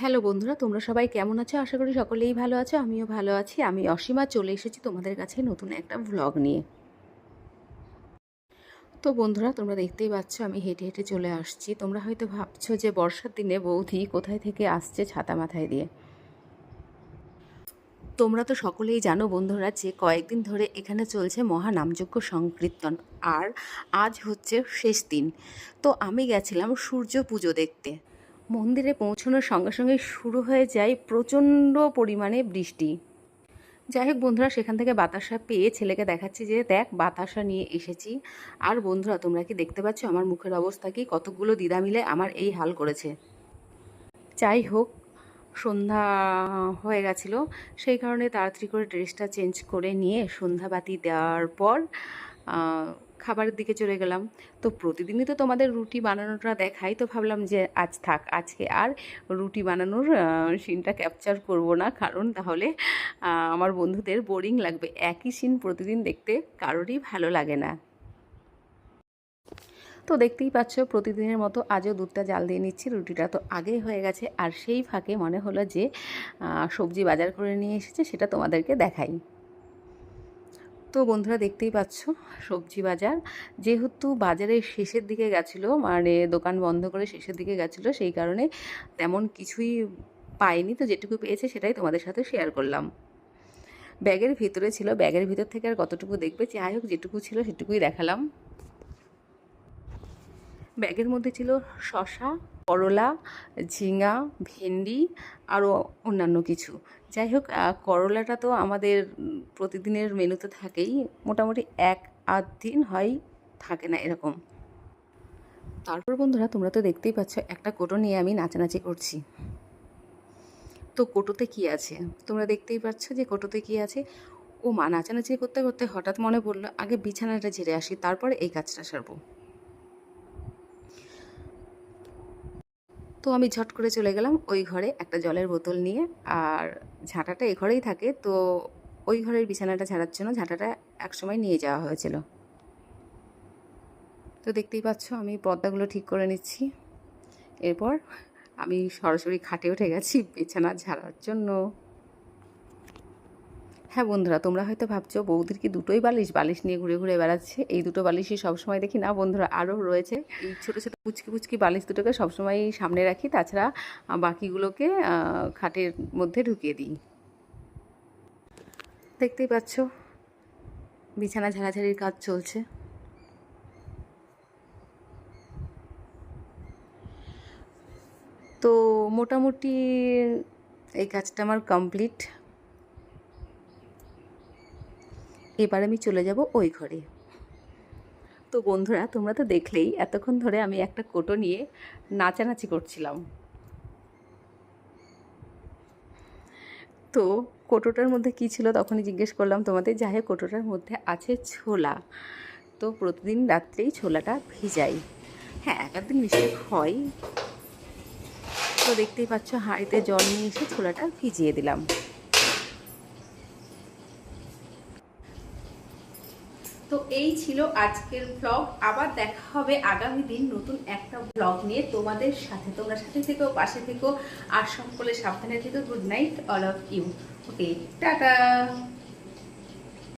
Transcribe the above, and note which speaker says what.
Speaker 1: Hello বন্ধুরা, তোমরা সবাই কেমন আছো? আশা করি সকলেই ভালো আছো, আমিও ভালো আছি। আমি অসীমা, চলে এসেছি তোমাদের কাছে নতুন একটা ভ্লগ নিয়ে। তো বন্ধুরা, তোমরা দেখতেই পাচ্ছ, আমি হেঁটে হেঁটে চলে আসছি। তোমরা হয়তো ভাবছ যে বর্ষার দিনে বৌদি কোথায় থেকে আসছে ছাতা মাথায় দিয়ে? তোমরা তো সকলেই জানো বন্ধুরা যে কয়েকদিন ধরে এখানে চলছে মহানামযজ্ঞ সংকীর্তন, আর আজ হচ্ছে শেষ দিন। তো আমি গেছিলাম সূর্য পুজো দেখতে। মন্দিরে পৌঁছানোর সঙ্গে সঙ্গে শুরু হয়ে যায় প্রচণ্ড পরিমাণে বৃষ্টি। যাই হোক বন্ধুরা, সেখান থেকে বাতাসা পেয়ে ছেলেকে দেখাচ্ছি যে, দেখ, বাতাসা নিয়ে এসেছি। আর বন্ধুরা, তোমরা কি দেখতে পাচ্ছ আমার মুখের অবস্থা কি? কতগুলো দিদা মিলে আমার এই হাল করেছে। যাই হোক, সন্ধ্যা হয়ে গেছিল। সেই কারণে তাড়াতাড়ি করে ড্রেসটা চেঞ্জ করে নিয়ে সন্ধ্যাবাতি দেওয়ার পর খাবারের দিকে চলে গেলাম। তো প্রতিদিনই তো তোমাদের রুটি বানানোটা দেখাই। তো ভাবলাম যে আজ থাক, আজকে আর রুটি বানানোর সিনটা ক্যাপচার করব না। কারণ তাহলে আমার বন্ধুদের বোরিং লাগবে। একই সিন প্রতিদিন দেখতে কারোরই ভালো লাগে না। তো দেখতেই পাচ্ছ, প্রতিদিনের মতো আজও দুধটা জাল দিয়ে নিচ্ছি। রুটিটা তো আগেই হয়ে গেছে। আর সেই ফাঁকে মনে হলো যে সবজি বাজার করে নিয়ে এসেছে, সেটা তোমাদেরকে দেখাই। তো বন্ধুরা দেখতেই পাচ্ছ, সবজি বাজার। যেহেতু বাজারের শেষের দিকে গেছিল মানে দোকান বন্ধ করে শেষের দিকে গেছিল, সেই কারণে তেমন কিছুই পাইনি। তো যেটুকু পেয়েছে সেটাই তোমাদের সাথে শেয়ার করলাম। ব্যাগের ভিতরে ছিল, ব্যাগের ভিতর থেকে আর কতটুকু দেখবে? যাই হোক, যেটুকু ছিল সেটুকুই দেখালাম। ব্যাগের মধ্যে ছিল শশা করলা, ঝিঙা, ভেন্ডি আরও অন্যান্য কিছু। যাই হোক করলাটা তো আমাদের প্রতিদিনের মেনুতে থাকেই। মোটামুটি এক আধ দিন হয়, থাকে না এরকম। তারপর বন্ধুরা, তোমরা তো দেখতেই পাচ্ছ, একটা কোটো নিয়ে আমি নাচানাচি করছি। তো কোটোতে কি আছে? তোমরা দেখতেই পাচ্ছ যে কোটোতে কি আছে। ও মা, নাচানাচি করতে করতে হঠাৎ মনে পড়ল, আগে বিছানাটা ঝেড়ে আসি, তারপরে এই কাজটা সারবো। তো আমি ঝট করে চলে গেলাম ওই ঘরে একটা জলের বোতল নিয়ে আর ঝাঁটাটা এ ঘরেই থাকে। তো ওই ঘরের বিছানাটা ঝাড়ার জন্য ঝাঁটাটা একসময় নিয়ে যাওয়া হয়েছিল। তো দেখতেই পাচ্ছ আমি পর্দাগুলো ঠিক করে নিচ্ছি। এরপর আমি সরাসরি খাটে উঠে গেছি বিছানা ঝাড়ার জন্য। হ্যাঁ বন্ধুরা, তোমরা হয়তো ভাবছ বৌদির কি দুটোই বালিশ? বালিশ নিয়ে ঘুরে ঘুরে বেড়াচ্ছে। এই দুটো বালিশই সবসময় দেখি না বন্ধুরা আরও রয়েছে। এই ছোটো ছোটো পুচকি পুচকি বালিশ দুটোকে সবসময় সামনে রাখি, তাছাড়া বাকিগুলোকে খাটের মধ্যে ঢুকিয়ে দিই। দেখতেই পাচ্ছ, বিছানা ঝাড়াঝাড়ির কাজ চলছে। তো মোটামুটি এই কাজটা আমার কমপ্লিট। এবার আমি চলে যাব ওই ঘরে। তো বন্ধুরা, তোমরা তো দেখলেই এতক্ষণ ধরে আমি একটা কোটো নিয়ে নাচানাচি করছিলাম। তো কোটোটার মধ্যে কী ছিল তখনই জিজ্ঞেস করলাম তোমাদের। যাই হোক, কোটোটার মধ্যে আছে ছোলা। তো প্রতিদিন রাত্রেই ছোলাটা ভিজাই। হ্যাঁ এক একদিন মিস্টেক হয়। তো দেখতেই পাচ্ছ, হাঁড়িতে জল নিয়ে এসে ছোলাটা ভিজিয়ে দিলাম। তো এই ছিল আজকের ব্লগ আবার দেখা হবে আগামী দিন নতুন একটা ব্লগ নিয়ে। তোমাদের সাথে, তোমরা সাথে থেকেও পাশে থেকেও আর সকলে সাবধানে থেকো। Good night all of you okay tata.